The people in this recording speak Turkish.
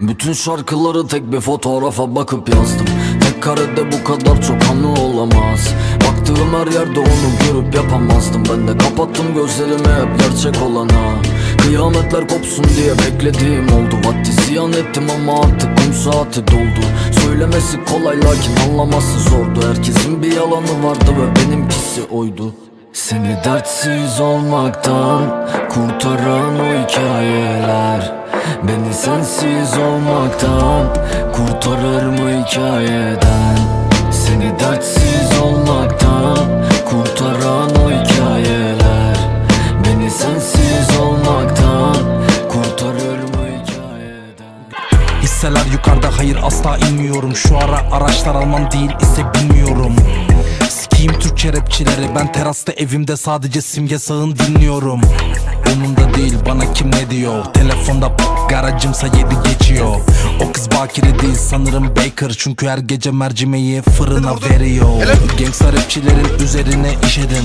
Bütün şarkıları tek bir fotoğrafa bakıp yazdım. Tek karede bu kadar çok anı olamaz. Baktığım her yerde onu görüp yapamazdım. Ben de kapattım gözlerimi hep gerçek olana. Kıyametler kopsun diye beklediğim oldu. Vakti ziyan ettim ama artık kum saati doldu. Söylemesi kolay lakin anlaması zordu. Herkesin bir yalanı vardı ve benimkisi oydu. Seni dertsiz olmaktan kurtaran o Beni sensiz olmaktan kurtarır mı hikayeden? Seni dertsiz olmaktan kurtaran o hikayeler. Beni sensiz olmaktan kurtarır mı hikayeden? Hisseler yukarıda hayır asla inmiyorum. Şu ara araçlar almam değil ise bilmiyorum. Sikiyim Türkçe rapçileri Ben terasta evimde sadece simge sağın dinliyorum. Umunda değil bana kim ne diyor Telefonda garajımsa yedi geçiyor. O kız bakire değil sanırım Baker. Çünkü her gece mercimeği fırına veriyor. Gangsta rapçilerin üzerine işedim